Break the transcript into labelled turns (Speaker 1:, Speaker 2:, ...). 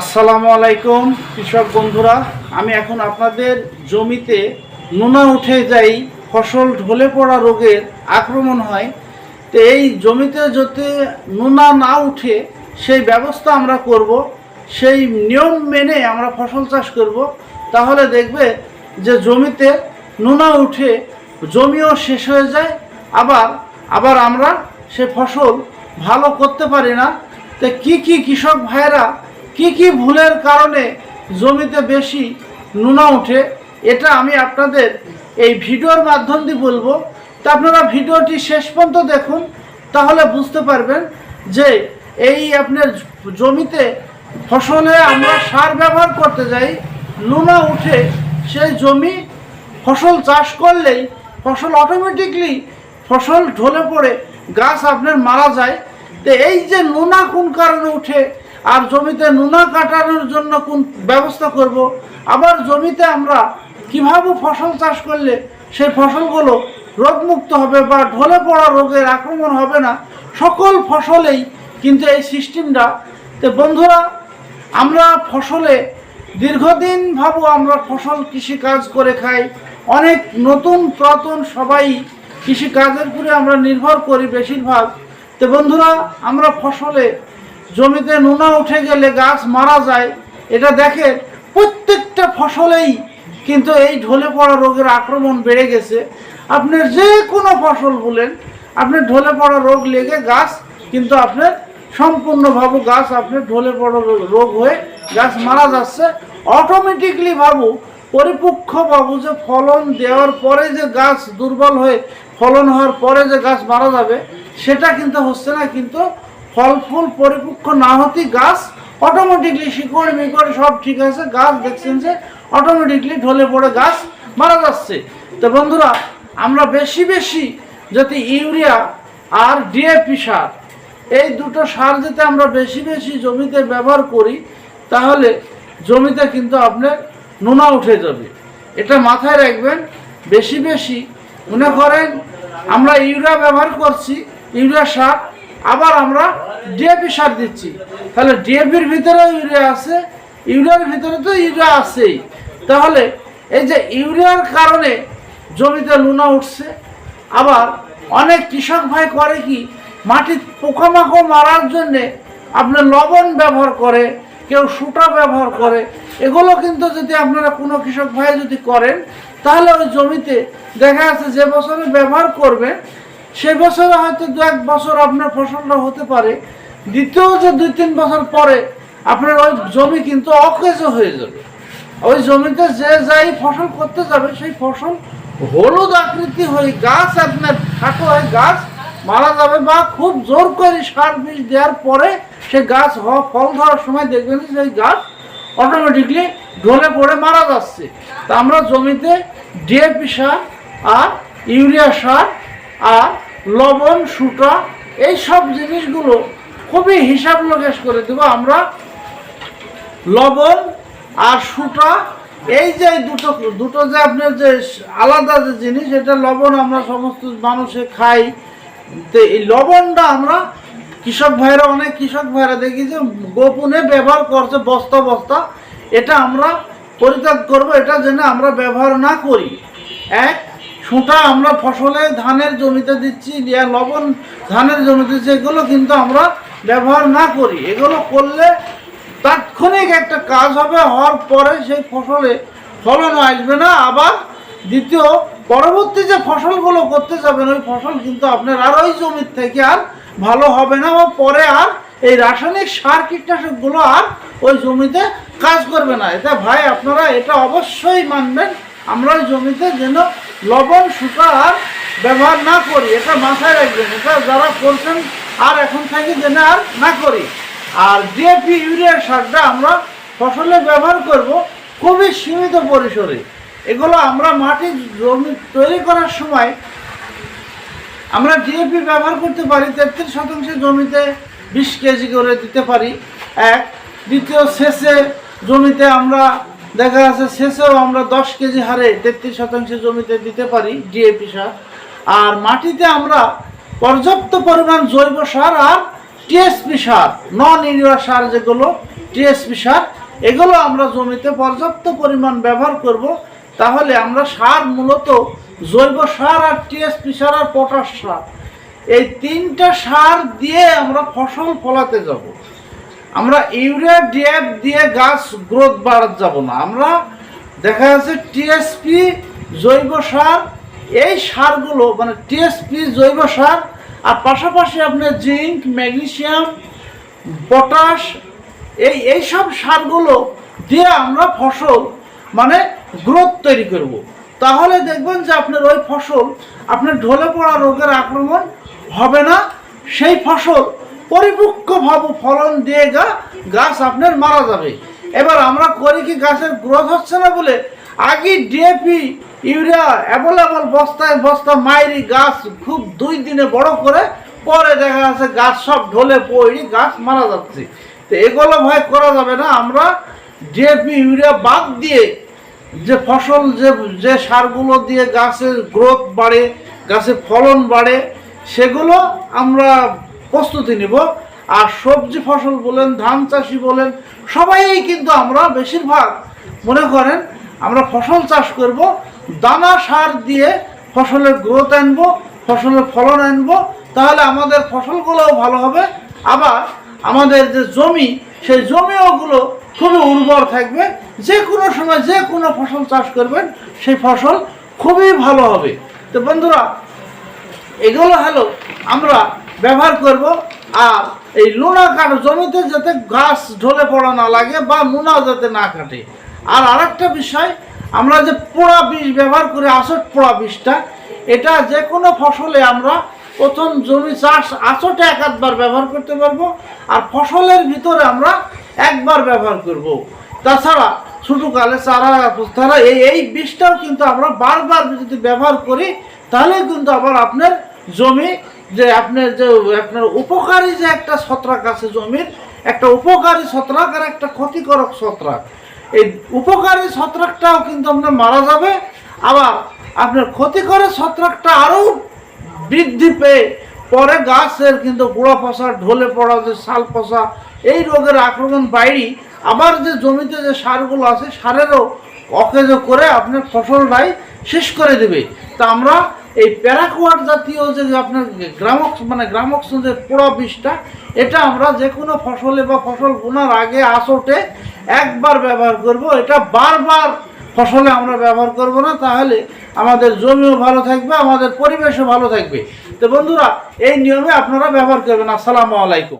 Speaker 1: আসসালামু আলাইকুম, কৃষক বন্ধুরা। আমি এখন আপনাদের জমিতে নোনা উঠে যাই, ফসল ঢলে পড়া রোগের আক্রমণ হয়। তো এই জমিতে যাতে নোনা না উঠে, সেই ব্যবস্থা আমরা করব। সেই নিয়ম মেনে আমরা ফসল চাষ করব। তাহলে দেখবে যে জমিতে নোনা উঠে জমিও শেষ হয়ে যায়, আবার আবার আমরা সে ফসল ভালো করতে পারি না। তো কি কি কৃষক ভাইরা কি কি ভুলের কারণে জমিতে বেশি নোনা ওঠে, এটা আমি আপনাদের এই ভিডিওর মাধ্যম দিয়ে বলব। তা আপনারা ভিডিওটি শেষ পর্যন্ত দেখুন, তাহলে বুঝতে পারবেন যে এই আপনার জমিতে ফসলে আমরা সার ব্যবহার করতে যাই, নোনা উঠে সেই জমি ফসল চাষ করলেই ফসল অটোমেটিকলি ফসল ঢলে পড়ে, গাছ আপনার মারা যায়। তো এই যে নোনা কোন কারণে উঠে আর জমিতে নোনা কাটানোর জন্য কোন ব্যবস্থা করব? আবার জমিতে আমরা কীভাবে ফসল চাষ করলে সেই ফসলগুলো রোগমুক্ত হবে বা ঢলে পড়া রোগের আক্রমণ হবে না? সকল ফসলেই কিন্তু এই সিস্টেমটা। তো বন্ধুরা, আমরা ফসলে দীর্ঘদিন ভাবো আমরা ফসল কৃষি কাজ করে খাই। অনেক নতুন পুরাতন সবাই কৃষি কাজের উপরে আমরা নির্ভর করি বেশিরভাগ। তো বন্ধুরা, আমরা ফসলে জমিতে নোনা উঠে গেলে গাছ মারা যায়, এটা দেখে প্রত্যেকটা ফসলেই কিন্তু এই ঢলে পড়া রোগের আক্রমণ বেড়ে গেছে। আপনার যে কোনো ফসল বলেন আপনার ঢলে পড়া রোগ লেগে গাছ কিন্তু আপনার সম্পূর্ণভাবে গাছ আপনার ঢলে পড়া রোগ- হয়ে গাছ মারা যাচ্ছে। অটোমেটিকলি ভাবু পরিপক্ষ বাবু যে ফলন দেওয়ার পরে যে গাছ দুর্বল হয়ে ফলন হওয়ার পরে যে গাছ মারা যাবে, সেটা কিন্তু হচ্ছে না, কিন্তু ফল ফুল পরিপক্ষ না হতেই গাছ অটোমেটিকলি শিকড় মিকড় সব ঠিক আছে, গাছ দেখছেন যে অটোমেটিকলি ঢলে পড়ে গাছ মারা যাচ্ছে। তো বন্ধুরা, আমরা বেশি বেশি যদি ইউরিয়া আর ডিএপি সার, এই দুটো সার যদি আমরা বেশি বেশি জমিতে ব্যবহার করি, তাহলে জমিতে কিন্তু আপনার নোনা উঠে যাবে। এটা মাথায় রাখবেন, বেশি বেশি মনে করেন, আমরা ইউরিয়া ব্যবহার করছি, ইউরিয়া সার আবার আমরা ডিএপি সার দিচ্ছি। তাহলে ডিএপির ভিতরেও ইউরিয়া আছে, ইউরিয়ার ভিতরে তো ইউরিয়া আছেই। তাহলে এই যে ইউরিয়ার কারণে জমিতে লুনা উঠছে, আবার অনেক কৃষক ভাই করে কি, মাটির পোকামাকড় মারার জন্যে আপনার লবণ ব্যবহার করে, কেউ সুটা ব্যবহার করে, এগুলো কিন্তু যদি আপনারা কোনো কৃষক ভাই যদি করেন, তাহলে ওই জমিতে দেখা যাচ্ছে যে বছরে ব্যবহার করবেন সে বছরে হয়তো দু এক বছর আপনার ফসলটা হতে পারে। দ্বিতীয় যে দুই তিন বছর পরে আপনার ওই জমি কিন্তু অকেজ হয়ে যাবে। ওই জমিতে যে যাই ফসল করতে যাবে, সেই ফসল হলুদ আকৃতি হয়ে গাছ আপনার খাটো হয়ে গাছ মারা যাবে বা খুব জোর করে সার বিষ দেওয়ার পরে সে গাছ হওয়া ফল ধরার সময় দেখবেন সেই গাছ অটোমেটিকলি ঢলে পড়ে মারা যাচ্ছে। তা আমরা জমিতে ডিএপি সার আর ইউরিয়া সার আর লবণ সুটা এই সব জিনিসগুলো খুবই হিসাব লোকেশ করে দেবো আমরা। লবণ আর সুটা এই যে দুটো দুটো যে আপনার যে আলাদা যে জিনিস, এটা লবণ আমরা সমস্ত মানুষে খাই। তো এই লবণটা আমরা কৃষক ভাইরা, অনেক কৃষক ভাইরা দেখি যে গোপনে ব্যবহার করছে বস্তা বস্তা। এটা আমরা পরিত্যাগ করব, এটা যেন আমরা ব্যবহার না করি। এক সুটা আমরা ফসলে, ধানের জমিতে দিচ্ছি লবণ, ধানের জমিতে দিচ্ছি, এগুলো কিন্তু আমরা ব্যবহার না করি। এগুলো করলে তাৎক্ষণিক একটা কাজ হবে, হওয়ার পরে সেই ফসলে ফলন আসবে না। আবার দ্বিতীয়, পরবর্তী যে ফসলগুলো করতে যাবেন, ওই ফসল কিন্তু আপনার আর ওই জমির থেকে আর ভালো হবে না, বা পরে আর এই রাসায়নিক সার কীটনাশকগুলো আর ওই জমিতে কাজ করবে না। এটা ভাই, আপনারা এটা অবশ্যই মানবেন, আমরা ওই জমিতে যেন লবণ সুতা আর ব্যবহার না করি। এটা মাথায় রাখবেন। এটা যারা করছেন আর এখন থেকে যেন আর না করি। আর ডিএপি ইউরিয়া সারটা আমরা ফসলে ব্যবহার করব খুবই সীমিত পরিসরে। এগুলো আমরা মাটি জমি তৈরি করার সময় আমরা ডিএপি ব্যবহার করতে পারি। তেত্রিশ শতাংশ জমিতে বিশ কেজি করে দিতে পারি। এক। দ্বিতীয় শেষে জমিতে আমরা দেখা যাচ্ছে শেষেও আমরা দশ কেজি হারে তেত্রিশ শতাংশ জমিতে দিতে পারি ডিএপি সার। আর মাটিতে আমরা পর্যাপ্ত পরিমাণ জৈব সার আর টিএসপি সার নন ইউরিয়া সার যেগুলো টিএসপি সার, এগুলো আমরা জমিতে পর্যাপ্ত পরিমাণ ব্যবহার করব। তাহলে আমরা সার মূলত জৈব সার আর টিএসপি সার আর পটাশ সার, এই তিনটা সার দিয়ে আমরা ফসল ফলাতে যাব। আমরা ইউরিয়া ডিএফ দিয়ে গাছ গ্রোথ বাড়াতে যাব না আমরা দেখা যাচ্ছে টিএসপি জৈব সার, এই সারগুলো মানে টিএসপি জৈব সার, আর পাশাপাশি আপনার জিঙ্ক ম্যাগনেশিয়াম পটাশ, এই এই সব সারগুলো দিয়ে আমরা ফসল মানে গ্রোথ তৈরি করব। তাহলে দেখবেন যে আপনার ওই ফসল, আপনার ঢলে পড়া রোগের আক্রমণ হবে না সেই ফসল পরিপক্কভাবে ফলন দিয়ে গা, গাছ আপনার মারা যাবে। এবার আমরা করি কি গাছের গ্রোথ হচ্ছে না বলে? আগে ডিএপি ইউরিয়া অ্যাভেলেবল বস্তায় বস্তা, মাইরি গাছ খুব দুই দিনে বড় করে, পরে দেখা যাচ্ছে গাছ সব ঢলে পড়ি, গাছ মারা যাচ্ছে। তো এগুলো ভয় করা যাবে না, আমরা ডিএপি ইউরিয়া বাদ দিয়ে যে ফসল, যে যে সারগুলো দিয়ে গাছের গ্রোথ বাড়ে, গাছের ফলন বাড়ে, সেগুলো আমরা প্রস্তুতি নিব। আর সবজি ফসল বলেন, ধান চাষি বলেন সবাই কিন্তু আমরা বেশিরভাগ, মনে করেন, আমরা ফসল চাষ করব, দানা সার দিয়ে ফসলের গ্রোথ আনব, ফসলের ফলন আনব, তাহলে আমাদের ফসলগুলোও ভালো হবে। আবার আমাদের যে জমি, সেই জমিওগুলো খুবই উর্বর থাকবে। যে কোনো সময় যে কোনো ফসল চাষ করবেন, সেই ফসল খুবই ভালো হবে। তো বন্ধুরা, এগুলো হলো আমরা ব্যবহার করব, আর এই লুনা কাঠ জমিতে যাতে গাছ ঢলে পড়া না লাগে বা লুনা যাতে না কাটে আর আরেকটা বিষয়, আমরা যে পোড়া বিষ ব্যবহার করি আসট পোড়া বিষটা এটা যে কোনো ফসলে আমরা প্রথম জমি চাষ আসটে এক আধবার ব্যবহার করতে পারব, আর ফসলের ভিতরে আমরা একবার ব্যবহার করব। তাছাড়া ছোটোকালে চারা, তারা এই এই বিষটাও কিন্তু আমরা বারবার যদি ব্যবহার করি, তাহলে কিন্তু আবার আপনার জমি যে আপনার যে, আপনার উপকারী যে একটা ছত্রাক আছে জমির, একটা উপকারী ছত্রাক আর একটা ক্ষতিকারক ছত্রাক। এই উপকারী ছত্রাকটাও কিন্তু আপনার মারা যাবে, আবার আপনার ক্ষতিকর ছত্রাকটা আরও বৃদ্ধি পেয়ে পরে গাছের কিন্তু গোড়া পচা ঢলে পড়া যে শাল পচা এই রোগের আক্রমণ বাইরে আবার যে জমিতে যে সারগুলো আছে, সারেরও অকেজ করে আপনার ফসলটাই শেষ করে দেবে। তা আমরা এই প্যারাকোয়ার জাতীয় যে আপনার গ্রামক মানে গ্রামক্স যে পোড়া বিষটা, এটা আমরা যে কোনো ফসলে বা ফসল বোনার আগে, আসটে একবার ব্যবহার করব। এটা বারবার ফসলে আমরা ব্যবহার করব না, তাহলে আমাদের জমিও ভালো থাকবে, আমাদের পরিবেশও ভালো থাকবে। তো বন্ধুরা, এই নিয়মে আপনারা ব্যবহার করবেন। আসসালামু আলাইকুম।